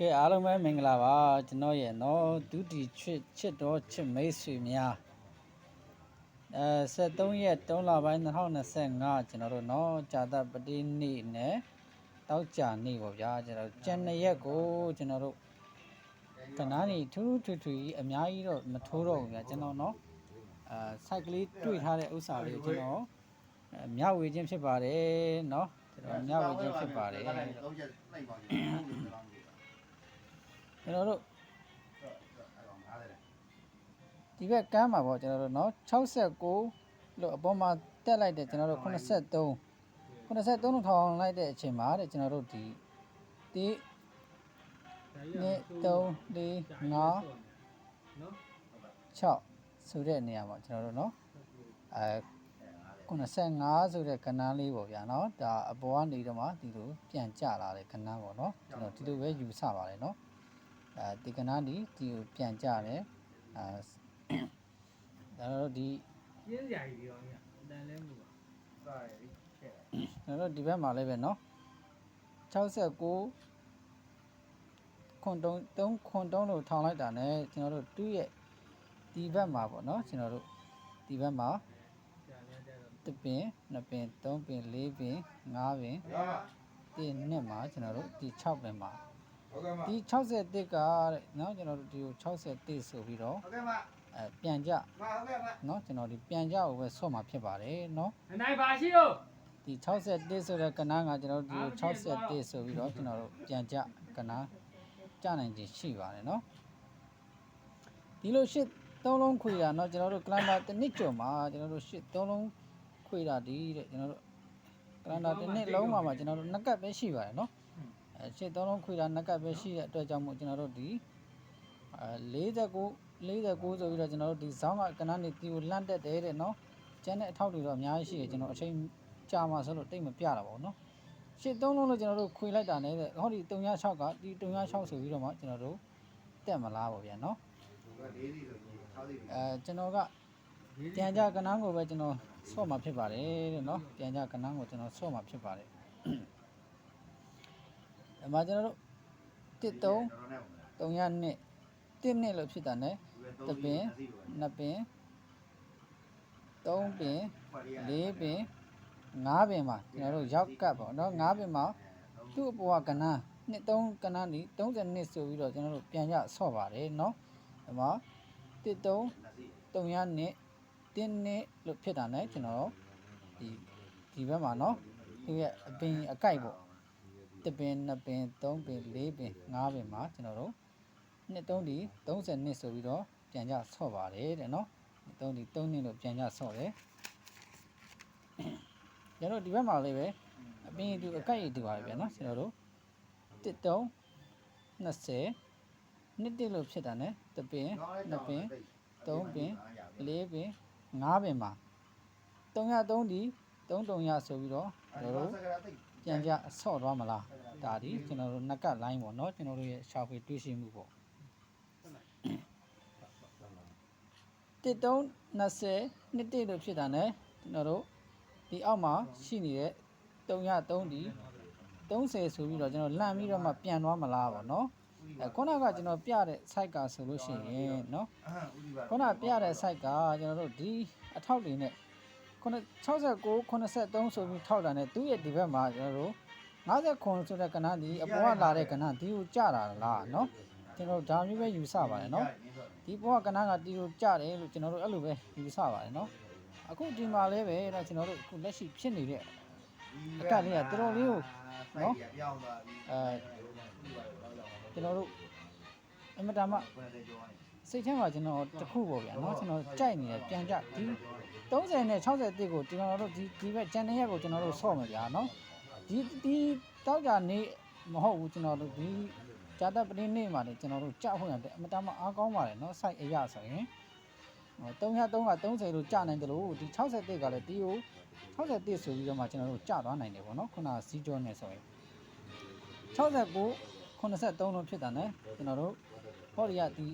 ကဲအားလုံးပဲမင်္ဂလာပါကျွန်တော်ရဲ့နော်ဒုတိချစ်ချစ်တော်ချစ်မိတ်ဆွေများအဲ73ရက်3လပိုင်း2025ကျွန်တော်တို့နော်ဇာတပတိနေ့နဲ့တောက်ကြနေ့ပေါ့ဗျာကျွန်တော်ကျန်နှစ်ရက်ကိုကျွန်တော်တို့ကနားနေထူးထူးထူးကြီးအများကြီးတော့မထိုးတော့ဘူးဗျာကျွန်တော်နော်အဲစိုက်ကလေးတွေ့ထားတဲ့ဥစ္စာလေးကိုကျွန်တော်အဲမျှဝေခြင်းဖြစ်ပါတယ်နော်ကျွန်တော်မျှဝေခြင်းဖြစ်ပါတယ်တော့ရ က်လိုက်ပါကြည့် ကျွန်တော်တို့ အဲ့တော့ငားတယ် ဒီဘက်ကမ်းမှာပေါ့ကျွန်တော်တို့เนาะ69လို့အပေါ်မှာတက်လိုက်တယ်ကျွန်တော်တို့83 83လို့ထောင်လိုက်တဲ့အချိန်မှာတဲ့ကျွန်တော်တို့ဒီဒီ1 3 4 5 6ဆိုတဲ့နေရာမှာကျွန်တော်တို့เนาะအဲ95ဆိုတဲ့ကဏ္ဍလေးပေါ့ဗျာเนาะဒါအပေါ်ကနေတော့မှဒီလိုပြန်ကျလာတဲ့ကဏ္ဍပေါ့เนาะကျွန်တော်ဒီလိုပဲယူဆပါတယ်เนาะ အဲဒီကဏ္ဍဒီဒီကိုပြန်ကျတယ်အဲဒါတော့ဒီ ကျင်းစရာကြီးတွေရောညအတန်လဲမှုပါ စာရေးခဲ့ ကျွန်တော်တို့ဒီဘက်မှာလည်းပဲเนาะ69ခွန်တုံး3ခွန်တုံးလို့ထောင်လိုက်တာ ਨੇ ကျွန်တော်တို့တူးရဲ့ဒီဘက်မှာပေါ့เนาะကျွန်တော်တို့ဒီဘက်မှာ ကြာများကြတော့ တစ်ပင်နှစ်ပင်သုံးပင်လေးပင်ငါးပင် ရပါ ဒီနှစ်မှာကျွန်တော်တို့ဒီ6ပင်မှာ ဟုတ်ကဲ့မ ဒီ61ကတဲ့เนาะကျွန်တော်တို့ဒီကို61ဆိုပြီးတော့ ဟုတ်ကဲ့မ အဲပြန်ကြ မဟုတ်ကဲ့မ เนาะကျွန်တော်ဒီပြန်ကြကိုပဲဆော့မှာဖြစ်ပါတယ်เนาะ အနိုင်ပါရှိတော့ ဒီ61ဆိုတဲ့ကဏ္ဍကကျွန်တော်တို့ဒီ61ဆိုပြီးတော့ကျွန်တော်တို့ပြန်ကြကဏ္ဍကြနိုင်ခြင်းရှိပါတယ်เนาะဒီလိုရှစ်သုံးလုံးခွေတာเนาะကျွန်တော်တို့ကလန်ဒါတစ်နှစ်ကျော်မှာကျွန်တော်တို့ရှစ်သုံးလုံးခွေတာဒီတဲ့ကျွန်တော်တို့ကလန်ဒါတစ်နှစ်လုံးမှာမှာကျွန်တော်တို့နှစ်ကပ်ပဲရှိပါတယ်เนาะ အဲရှစ်သုံးလုံးခွေတာနှစ်ကပ်ပဲရှိတဲ့အတွက်ကြောင့်မို့ကျွန်တော်တို့ဒီအဲ49 49ဆိုပြီးတော့ကျွန်တော်တို့ဒီဇောင်းကကဏ္ဍနေဒီကိုလန့်တက်တယ်တဲ့เนาะကျန်တဲ့အထောက်တွေတော့အများကြီးရှိတယ်ကျွန်တော်အချိန် ကြာမှာဆိုလို့တိတ်မပြတာပေါ့နော်ရှစ်သုံးလုံးလို့ကျွန်တော်တို့ခွေလိုက်တာနဲ့ဟောဒီ306ကဒီ306ဆိုပြီးတော့မှကျွန်တော်တို့တက်မလားပေါ့ဗျာနော် လေးစီဆိုရင်6စီ အဲကျွန်တော်ကပြန်ကြကနန်းကိုပဲကျွန်တော်ဆော့မှာဖြစ်ပါတယ်တဲ့နော်ပြန်ကြကနန်းကိုကျွန်တော်ဆော့မှာဖြစ်ပါတယ် အမှကျွန်တော်တို့1 3 တော်တော်နဲ့ 3နှစ်1နှစ်လို့ဖြစ်တာနဲ့နှစ်ပင်3ပင်4ပင်5ပင်မှာကျွန်တော်တို့ရောက်ကပ်ပေါ့နော်5ပင်မှာ သူ့အပေါ်ကကဏ္ဍနှစ်သုံးကဏ္ဍနီ30နှစ်ဆိုပြီးတော့ကျွန်တော်တို့ပြန်ရဆော့ပါတယ်เนาะဒီမှာတစ်သုံး300နှစ်တင်းနှစ်လို့ဖြစ်တာ ਨੇ ကျွန်တော်တို့ဒီဒီဘက်မှာเนาะသူရဲ့အပင်အကိုက်ပေါ့ 1ပင်2ပင်3ပင်4ပင်5ပင်မှာကျွန်တော်တို့နှစ်3ဒီ30နှစ်ဆိုပြီးတော့ပြန်ကြဆော့ပါတယ်တဲ့နော်နှစ်3ဒီ3နှစ်လို့ပြန်ကြဆော့တယ်ကျွန်တော်ဒီဘက်မှာလည်းပဲအပင်တူအကိုက်တူပါပဲဗျာနော်ကျွန်တော်တို့တစ်တုံး20နှစ်တစ်လို့ဖြစ်တာ ਨੇ တပင်နှစ်ပင်သုံးပင်လေးပင်ငါးပင်မှာ303ဒီ3 300ဆိုပြီးတော့ကျွန်တော်တို့ ပြန်ကြဆော့သွားမလားဒါဒီကျွန်တော်တို့နှစ်ကတ်လိုင်းပေါ့နော်ကျွန်တော်တို့ရဲ့ရှာဖွေတွေးရှိမှုပေါ့တစ်တုံး20နှစ်တစ်လို့ဖြစ်တာ ਨੇ ကျွန်တော်တို့ဒီအောက်မှာရှိနေတဲ့ 303ဒီ30ဆိုပြီးတော့ကျွန်တော်လန့်ပြီးတော့မှပြန်သွားမလားပေါ့နော်အဲခုနကကျွန်တော်ပြတဲ့ site ကဆိုလို့ရှိရင်เนาะခုနပြတဲ့ site ကကျွန်တော်တို့ဒီအထောက်တွေနဲ့ 69 83ဆိုပြီးထောက်တာနဲ့သူ့ရဲ့ဒီဘက်မှာကျွန်တော်တို့59ဆိုတဲ့ကဏ္ဍဒီအပေါ်ကလာတဲ့ကဏ္ဍဒီကိုကြတာလားနော်ကျွန်တော်ဒါမျိုးပဲယူဆပါတယ်နော်ဒီပေါ်ကကဏ္ဍကဒီကိုကြတယ်လို့ကျွန်တော်တို့အဲ့လိုပဲယူဆပါတယ်နော်အခုဒီမှာလည်းပဲတော့ကျွန်တော်တို့အခုလက်ရှိဖြစ်နေတဲ့အကလေးကတော်တော်လေးကိုနော်အဲကျွန်တော်တို့အမတမ စိတ်ထဲမှာကျွန်တော်တခုပေါ့ဗျာเนาะကျွန်တော်ကြိုက်နေတယ်ပြန်ကြဒီ30နဲ့60တိကိုကျွန်တော်တို့ဒီဒီဘက်ဂျန်နေရက်ကိုကျွန်တော်တို့ဆော့မယ်ဗျာเนาะဒီဒီတောက်ကြနေမဟုတ်ဘူးကျွန်တော်တို့ဒီဂျာတပတင်းနေ့မှာလေကျွန်တော်တို့ကြောက်ခွင့်ရတယ်အမတမအားကောင်းပါတယ်เนาะ site အရဆိုရင်ဟို303က30လို့ကြာနိုင်တယ်လို့ဒီ60တိကလည်းဒီကို60တိဆိုပြီးတော့မှကျွန်တော်တို့ကြာသွားနိုင်တယ်ပေါ့เนาะခုနစီကြောနဲ့ဆိုရင် 69 83လို့ဖြစ်တာ ਨੇ ကျွန်တော်တို့ဟောဒီကဒီ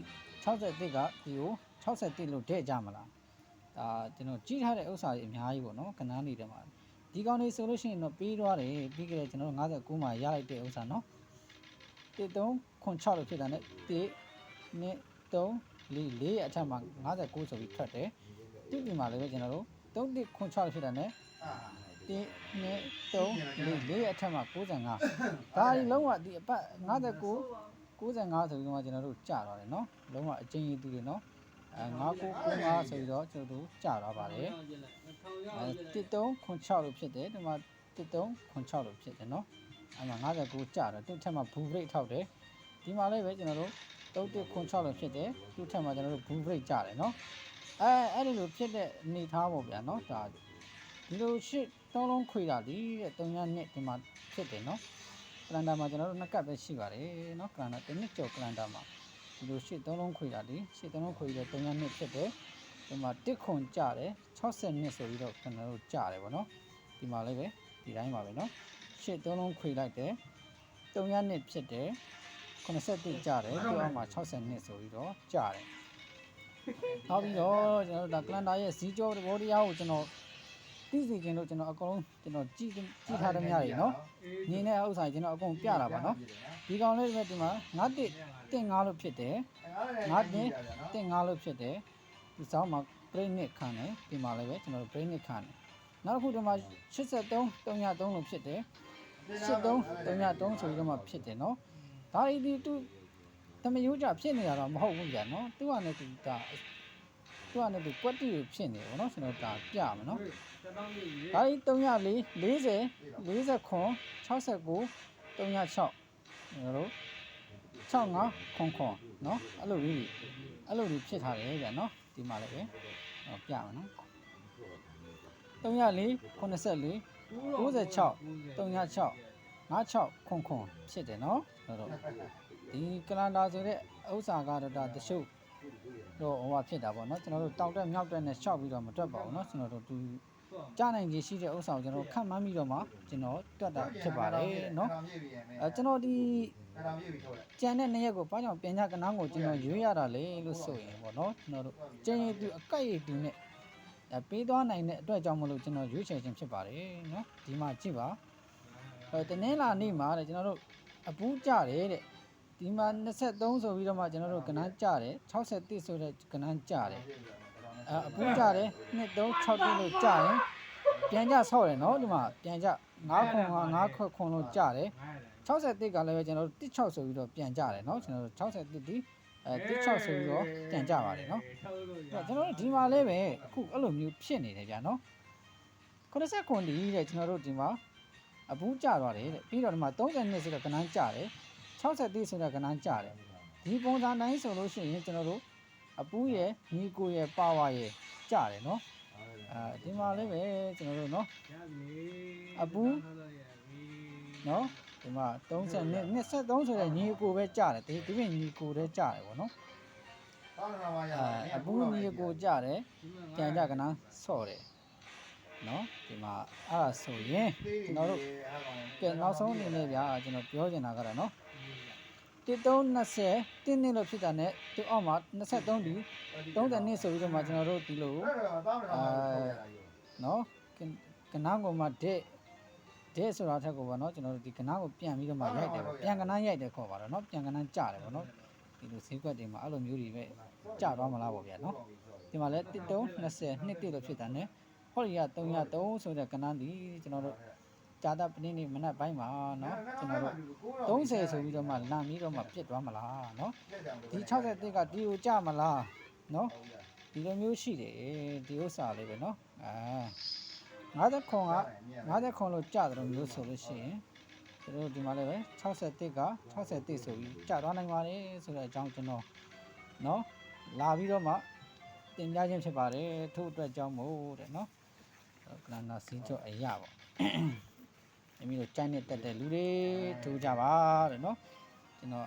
61ကဒီကို61လို့ထည့်ကြမလားဒါကျွန်တော်ကြီးထားတဲ့ဥစ္စာတွေအများကြီးပေါ့နော်ကဏ္ဍနေတဲ့မှာဒီကောင်လေးဆိုလို့ရှိရင်တော့ပြီးသွားတယ်ပြီးကြတယ်ကျွန်တော်တို့59မှာရလိုက်တဲ့ဥစ္စာနော်13ခွန်6လို့ဖြစ်တာနဲ့1 2 3 4 4ရဲ့အထက်မှာ59ဆိုပြီးထွက်တယ်ဒီပြင်မှာလည်းပဲကျွန်တော်တို့3 1ခွန်6လို့ဖြစ်တာနဲ့အာ1 2 3 4 4ရဲ့အထက်မှာ95ဒါဒီလုံးဝဒီအပတ်59 95ဆိုပြီးတော့ကျွန်တော်တို့ကြာသွားတယ်เนาะလုံးဝအချင်းကြီးသူတွေเนาะအဲ9995ဆိုပြီးတော့ကျွန်တော်တို့ကြာသွားပါတယ် အဲ13ခွန်6လို့ဖြစ်တယ်ဒီမှာ13ခွန်6လို့ဖြစ်တယ်เนาะအဲမှာ59ကြာတော့သူ့ထက်မှာဘူးဘရိတ်ထောက်တယ်ဒီမှာလည်းပဲကျွန်တော်တို့31ခွန်6လို့ဖြစ်တယ်သူ့ထက်မှာကျွန်တော်တို့ဘူးဘရိတ်ကြာတယ်เนาะအဲအဲ့ဒီလိုဖြစ်တဲ့အနေထားပေါ့ဗျာเนาะဒါဒီလိုရှစ်သုံးလုံးခွေတာဒီတဲ့3ရက်နှစ်ဒီမှာဖြစ်တယ်เนาะ ကလန်ဒါမှာကျွန်တော်တို့နှစ်ကပ်ပဲရှိပါတယ်เนาะကလန်ဒါတစ်နှစ်ကျော်ကလန်ဒါမှာဒီလိုရှစ်သုံးလုံးခွေတာဒီရှစ်သုံးလုံးခွေတဲ့3ရက်နှစ်ဖြစ်တယ် ဒီမှာတစ်ခွန်ကြတယ်60နှစ်ဆိုပြီးတော့ကျွန်တော်တို့ကြတယ်ဗောနော်ဒီမှာလည်းပဲဒီတိုင်းပါပဲနော်ရှစ်သုံးလုံးခွေလိုက်တယ်3ရက်နှစ်ဖြစ်တယ်81ကြတယ်သူအောက်မှာ60နှစ်ဆိုပြီးတော့ကြတယ်နောက်ပြီးတော့ကျွန်တော်တို့ဒါကလန်ဒါရဲ့ဇီကျော်ဘောတရားကိုကျွန်တော် သိစီခြင်းလို့ကျွန်တော်အကုန်လုံးကျွန်တော်ကြည့်ကြည့်ထားတဲ့များတွေနော်ညီနဲ့ဥစ္စာကျွန်တော်အကုန်ပြတာပါနော်ဒီကောင်လေးပဲဒီမှာ9တစ်တင်9လို့ဖြစ်တယ်ငါတင်တင်ငါလို့ဖြစ်တယ်ဒီစောင်းမှာ brain နဲ့ခံတယ်ဒီမှာလည်းပဲကျွန်တော်တို့ brain နဲ့ခံတယ်နောက်တစ်ခုဒီမှာ83 303လို့ဖြစ်တယ်83 303ဆိုပြီးတော့မှဖြစ်တယ်နော်ဒါဤဒီသူတမယိုးကြဖြစ်နေတာတော့မဟုတ်ဘူးကြာနော်သူကလည်းသူဒါ သူကလည်းသူကွက်တီတွေဖြစ်နေပါတော့ကျွန်တော်ဒါပြမယ်နော်ဒါကြီး340 40 69 69 36ကျွန်တော်တို့65ခွန်ခွန်နော်အဲ့လိုကြီးအဲ့လိုကြီးဖြစ်ထားတယ်ဗျာနော်ဒီမှာလည်းပဲဟောပြမယ်နော်304 84 96 36 56ခွန်ခွန်ဖြစ်တယ်နော်ဟုတ်တော့ဒီကလန်ဒါဆိုတဲ့ဥစ္စာကတော့ဒါတရှုပ် တော့ဟိုဟာဖြစ်တာပေါ့နော်ကျွန်တော်တို့တောက်တက်မြောက်တက်နဲ့ရှောက်ပြီးတော့မတွက်ပါဘူးနော်ကျွန်တော်တို့ဒီကြနိုင်ကြီးရှိတဲ့ဥစ္စာကိုကျွန်တော်ခန့်မှန်းပြီးတော့မှကျွန်တော်တွက်တာဖြစ်ပါတယ်နော်အဲကျွန်တော်ဒီကျန်တဲ့နေ့ရက်ကိုဘာကြောင့်ပြင်ကြကနားကိုကျွန်တော်ရွေးရတာလေလို့ဆိုရင်ပေါ့နော်ကျွန်တော်တို့ကျန်ရည်သူအကိုက်ရည်သူနဲ့ပေးသွားနိုင်တဲ့အတွက်ကြောင့်မလို့ကျွန်တော်ရွေးချယ်ခြင်းဖြစ်ပါတယ်နော်ဒီမှာကြည့်ပါအဲတနင်္လာနေ့မှာတဲ့ကျွန်တော်တို့အပူးကြတယ်တဲ့ ဒီမှာ23ဆိုပြီးတော့မှကျွန်တော်တို့ကနန်းကြတယ်60တိဆိုတဲ့ကနန်းကြတယ်အဲအပူးကြတယ်နှစ်3 6တိလို့ကြရင်ပြန်ကြဆော့တယ်နော်ဒီမှာပြန်ကြ9ခွန်9ခွခွန်လို့ကြတယ်60တိကလည်းပဲကျွန်တော်တို့16ဆိုပြီးတော့ပြန်ကြတယ်နော်ကျွန်တော်တို့60တိတိအဲ16ဆိုပြီးတော့ပြန်ကြပါတယ်နော်အဲ့တော့ကျွန်တော်တို့ဒီမှာလည်းပဲအခုအဲ့လိုမျိုးဖြစ်နေတယ်ဗျာနော်90ခွန်ဒီတဲ့ကျွန်တော်တို့ဒီမှာအပူးကြသွားတယ်တဲ့ပြီးတော့ဒီမှာ30နှစ်ဆိုတော့ကနန်းကြတယ် 60တိဆိုတော့ကနန်းကြတယ်ဒီပုံစံတိုင်းဆိုလို့ရှိရင်ကျွန်တော်တို့အပူးရဲ့ညီကိုရဲ့ပါဝါရဲ့ကြတယ်နော်အဲဒီမှာလည်းပဲကျွန်တော်တို့နော်နော်ဒီမှာ30နှစ်23ဆိုတဲ့ညီကိုပဲကြတယ်ဒီဒီပြင်ညီကိုတည်းကြတယ်ဗောနော်တောင်းတာပါရအဲအပူးညီကိုကြတယ်ပြန်ကြကနာဆော့တယ်နော်ဒီမှာအဲ့ဒါဆိုရင်ကျွန်တော်တို့ကဲနောက်ဆုံးအနေနဲ့ဗျာကျွန်တော်ပြောချင်တာကတော့နော် 1320တင်းနှစ်လို့ဖြစ်တာ ਨੇ သူအောက်မှာ23ဒီ30နှစ်ဆိုပြီးတော့မှကျွန်တော်တို့ဒီလိုအဲ့တော့တောင်းတာပါထုတ်ရတာယူနော်ကကနားကိုမှဒက်ဒက်ဆိုတာထက်ကိုပေါ့နော်ကျွန်တော်တို့ဒီကနားကိုပြန်ပြီးတော့မှရိုက်တယ်ပေါ့ပြန်ကနားရိုက်တယ်ခေါ်ပါတော့နော်ပြန်ကနားကြတယ်ပေါ့နော်ဒီလိုဈေးကွက်တွေမှာအဲ့လိုမျိုးတွေပဲကြသွားမလားပေါ့ဗျာနော်ဒီမှာလဲ13 20နှစ်တိလို့ဖြစ်တာ ਨੇ ဟောဒီက303ဆိုတဲ့ကနားဒီကျွန်တော်တို့ ဂျာတာပနေ့နေ့မနက်ပိုင်းမှာနော်ကျွန်တော်တို့30ဆိုပြီးတော့မှလမ်းပြီးတော့မှပြစ်သွားမလားနော်ဒီ60တိကဒီကိုကြမလားနော် ဒီလိုမျိုးရှိတယ်ဒီဥစ္စာလေးပဲเนาะအဲ50ခွန်က50ခွန်လို့ကြတယ်လို့မျိုးဆိုလို့ရှိရင်တို့ဒီမှာလည်းပဲ60တစ်က60တစ်ဆိုပြီးကြသွားနိုင်ပါတယ်ဆိုတဲ့အကြောင်းကျွန်တော်เนาะလာပြီးတော့မှတင်ပြခြင်းဖြစ်ပါတယ်ထို့အတွက်ကြောင့်မို့တဲ့เนาะကလန်နာစီကျော်အရာပေါ့ မိမိတို့ကြိုက်နဲ့တက်တဲ့လူတွေထိုးကြပါတဲ့နော်ကျွန်တော်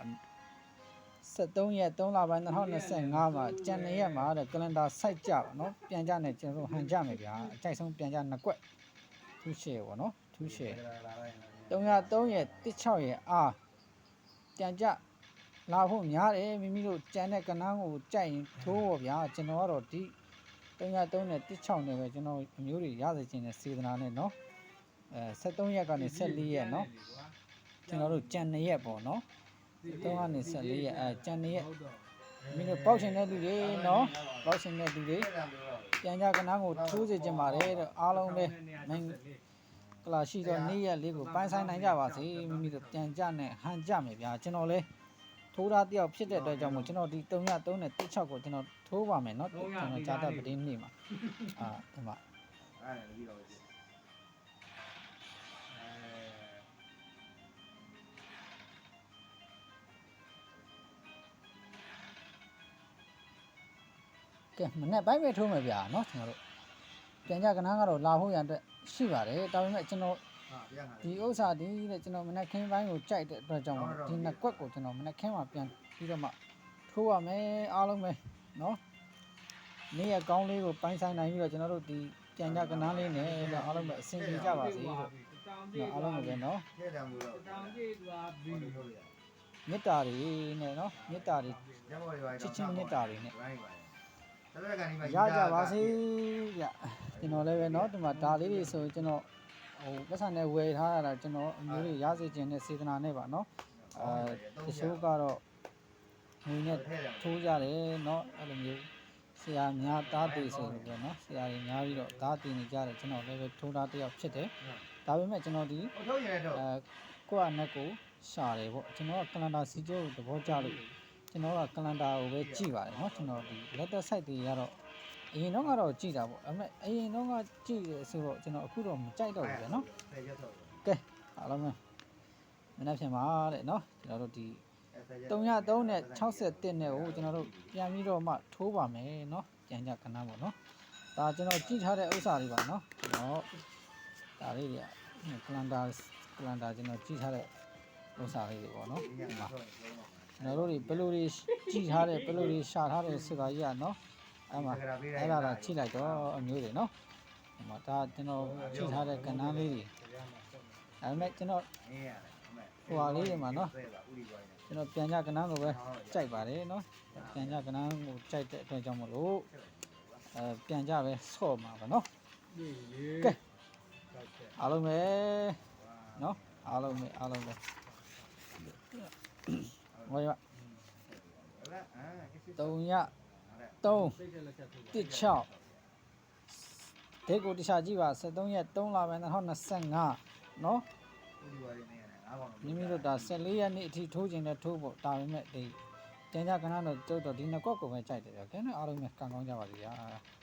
73ရက်3လပိုင်း2025မှာကြံနေရက်မှာတဲ့ကလန်ဒါစိုက်ကြပါနော်ပြန်ကြနဲ့ကျွန်တော်ဟန်ကြမယ်ဗျာအကြိုက်ဆုံးပြန်ကြနှစ်ကွက်သူရှယ်ပေါ့နော်သူရှယ်303ရက်16ရက်အားပြန်ကြလာဖို့များတယ်မိမိတို့ကြံတဲ့ကနန်းကိုကြိုက်ရင်ထိုးပေါ့ဗျာကျွန်တော်ကတော့ဒီ303နဲ့16နဲ့ပဲကျွန်တော်အမျိုးတွေရစေချင်တဲ့စေတနာနဲ့နော် အဲ73ရက်ကနေ14ရက်เนาะကျွန်တော်တို့ကြံနေရက်ပေါ့เนาะ 3ကနေ14ရက်အဲကြံနေရက်မိနစ်ပေါက်ချင်တဲ့လူတွေနော်ပေါက်ချင်တဲ့လူတွေ အဲ့ဒါမျိုးတော့ ပြန်ကြကနန်းကိုထိုးစေချင်ပါတယ်တဲ့အားလုံးပဲမင်္ဂလာရှိသောနေ့ရက်လေးကိုပိုင်းဆိုင်နိုင်ကြပါစေမိမိတို့ပြန်ကြနဲ့ဟန်ကြမယ်ဗျာကျွန်တော်လဲထိုးသားတယောက်ဖြစ်တဲ့အတွက်ကြောင့်မို့ကျွန်တော်ဒီ303နဲ့16ကိုကျွန်တော်ထိုးပါမယ်เนาะကျွန်တော်ဂျာတာပတင်းနေ့မှာအာဒီမှာ အဲ့ဒါပြီးတော့ ကဲမနေ့ပိုင်းပဲထိုးမယ်ဗျာเนาะကျွန်တော်တို့ပြန်ကြကနန်းကတော့လာဖို့ရန်အတွက်ရှိပါတယ်ဒါပေမဲ့ကျွန်တော် ဟာပြန်လာ ဒီဥစ္စာဒီတဲ့ကျွန်တော်မနေ့ခင်းပိုင်းကိုကြိုက်တဲ့အတွက်ကြောင့်မို့ဒီနှစ်ကွက်ကိုကျွန်တော်မနေ့ခင်းမှာပြန်ပြီးတော့မှထိုးရမယ်အားလုံးပဲเนาะနေ့ရက်ကောင်းလေးကိုပိုင်းဆိုင်နိုင်ပြီးတော့ကျွန်တော်တို့ဒီပြန်ကြကနန်းလေးနဲ့တော့အားလုံးပဲအဆင်ပြေကြပါစေလို့အားလုံးပဲเนาะ ထည့်တယ်မျိုးတော့ တောင်ကြီးသူကဘီ ပြီးလို့ရ မေတ္တာတွေနဲ့เนาะမေတ္တာတွေ ရမော်ရွာ ချစ်ချင်းမေတ္တာတွေနဲ့ ရိုင်းပါတရကန်ဒီမှာ ရကြပါစေဗျကျွန်တော်လည်းပဲเนาะဒီမှာဒါလေးတွေဆိုရင်ကျွန်တော်ဟိုပတ်စံနဲ့ဝယ်ထားရတာကျွန်တော်အမျိုးတွေရစေခြင်းနဲ့စေတနာနဲ့ပါเนาะအဲတချို့ကတော့ငွေနဲ့ ထည့်တယ် ထိုးကြတယ်เนาะအဲ့လိုမျိုးဆရာများတားတည်ဆိုလို့ပေါ့เนาะဆရာကြီးများပြီးတော့တားတည်နေကြတယ်ကျွန်တော်လည်းပဲထိုးသားတစ်ယောက်ဖြစ်တယ်ဒါပေမဲ့ကျွန်တော်ဒီ အထုတ်ရင်တော့ အဲကိုယ့်အနက်ကိုရှာတယ်ပေါ့ကျွန်တော်ကကလန်ဒါစီကျိုးကိုသဘောကျလို့ ကျွန်တော်ကကလန်ဒါကိုပဲကြည့်ပါတယ်เนาะကျွန်တော်ဒီလက်သက် site တွေကတော့အရင်တော့ကတော့ကြည့်တာပေါ့အဲ့မဲ့အရင်တော့ကကြည့်ရဆိုတော့ကျွန်တော်အခုတော့မကြိုက်တော့ဘူးလေเนาะ ထည့်ရက်တော့ ကဲအားလုံးပဲမနေ့ပြန်ပါတဲ့เนาะကျွန်တော်တို့ဒီ 303နဲ့61နဲ့ကိုကျွန်တော်တို့ပြန်ပြီးတော့မှထိုးပါမယ်เนาะပြန်ကြကနန်းပေါ့เนาะဒါကျွန်တော်ကြည့်ထားတဲ့ဥစ္စာတွေပါเนาะကျွန်တော်ဒါလေးတွေကကလန်ဒါကလန်ဒါကျွန်တော်ကြည့်ထားတဲ့ဥစ္စာလေးတွေပေါ့เนาะ ဒီ ဒီ က မှာ တော့ ကျွန်တော်တို့တွေဘယ်လိုတွေကြည့်ထားတဲ့ဘယ်လိုတွေရှာထားတဲ့ဆိုတာကြီးอ่ะเนาะအဲ့မှာအဲ့ဒါတော့ကြည့်လိုက်တော့အမျိုးတွေเนาะဒီမှာဒါကျွန်တော်ကြည့်ထားတဲ့ကနန်းလေးတွေဒါပေမဲ့ကျွန်တော် အင်းရတယ်အမေ ဟိုဟာလေးတွေမှာနော် ဥလီပွားနေ ကျွန်တော်ပြန်ကြကနန်းကိုပဲကြိုက်ပါတယ်เนาะပြန်ကြကနန်းကိုကြိုက်တဲ့အတွက်ကြောင့်မလို့အဲပြန်ကြပဲဆော့မှာပါเนาะ ဒီလေ ကဲ အားလုံးပဲเนาะအားလုံးပဲအားလုံးပဲ ငေါ်ရ3ရ3 16ဒိတ်ကိုတခြားကြည့်ပါ73ရက်3လပိုင်း2025နော်မိမိတို့ဒါ14ရက်နေ့အထိထိုးခြင်းနဲ့ထိုးဖို့ဒါပေမဲ့ဒီကျန်ကြကဏ္ဍတော့တော်တော်ဒီနှစ်ကွက်ကိုပဲကြိုက်တယ်ဗျာ။ကဲနော်အားလုံးကံကောင်းကြပါစေဗျာ။